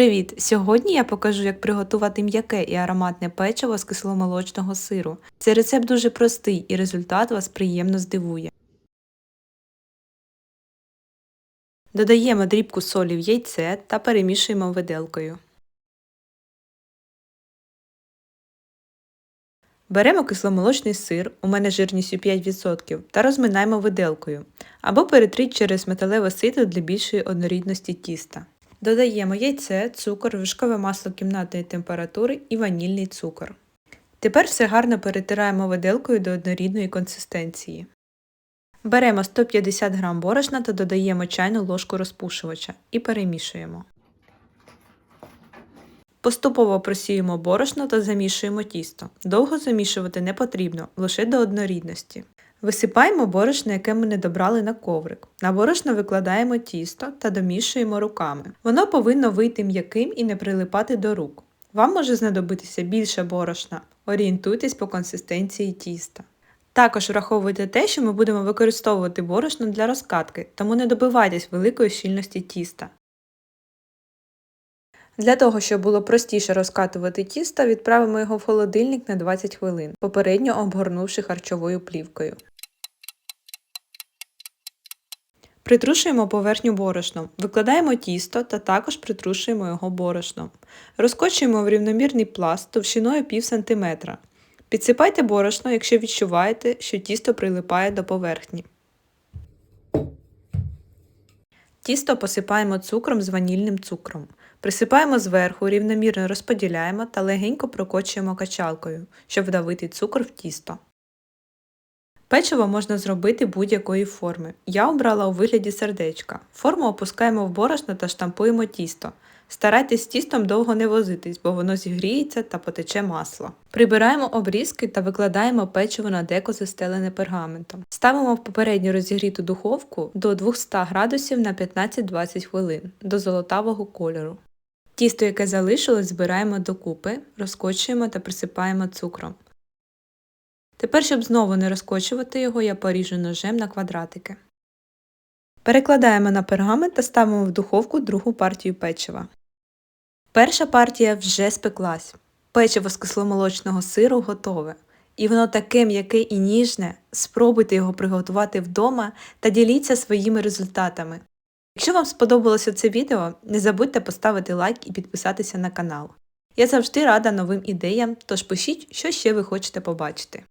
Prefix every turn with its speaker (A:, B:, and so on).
A: Привіт! Сьогодні я покажу, як приготувати м'яке і ароматне печиво з кисломолочного сиру. Цей рецепт дуже простий і результат вас приємно здивує. Додаємо дрібку солі в яйце та перемішуємо виделкою. Беремо кисломолочний сир, у мене жирністю 5%, та розминаємо виделкою або перетріть через металеве сито для більшої однорідності тіста. Додаємо яйце, цукор, вершкове масло кімнатної температури і ванільний цукор. Тепер все гарно перетираємо виделкою до однорідної консистенції. Беремо 150 г борошна та додаємо чайну ложку розпушувача і перемішуємо. Поступово просіємо борошно та замішуємо тісто. Довго замішувати не потрібно, лише до однорідності. Висипаємо борошно, яке ми не добрали на коврик. На борошно викладаємо тісто та домішуємо руками. Воно повинно вийти м'яким і не прилипати до рук. Вам може знадобитися більше борошна. Орієнтуйтесь по консистенції тіста. Також враховуйте те, що ми будемо використовувати борошно для розкатки, тому не добивайтесь великої щільності тіста. Для того, щоб було простіше розкатувати тісто, відправимо його в холодильник на 20 хвилин, попередньо обгорнувши харчовою плівкою. Притрушуємо поверхню борошном, викладаємо тісто та також притрушуємо його борошном. Розкочуємо в рівномірний пласт товщиною пів сантиметра. Підсипайте борошно, якщо відчуваєте, що тісто прилипає до поверхні. Тісто посипаємо цукром з ванільним цукром. Присипаємо зверху, рівномірно розподіляємо та легенько прокочуємо качалкою, щоб вдавити цукор в тісто. Печиво можна зробити будь-якої форми. Я обрала у вигляді сердечка. Форму опускаємо в борошно та штампуємо тісто. Старайтесь з тістом довго не возитись, бо воно зігріється та потече масло. Прибираємо обрізки та викладаємо печиво на деко застелене пергаментом. Ставимо в попередньо розігріту духовку до 200 градусів на 15-20 хвилин до золотавого кольору. Тісто, яке залишилось, збираємо докупи, розкочуємо та присипаємо цукром. Тепер, щоб знову не розкочувати його, я поріжу ножем на квадратики. Перекладаємо на пергамент та ставимо в духовку другу партію печива. Перша партія вже спеклась. Печиво з кисломолочного сиру готове. І воно таке м'яке і ніжне. Спробуйте його приготувати вдома та діліться своїми результатами. Якщо вам сподобалося це відео, не забудьте поставити лайк і підписатися на канал. Я завжди рада новим ідеям, тож пишіть, що ще ви хочете побачити.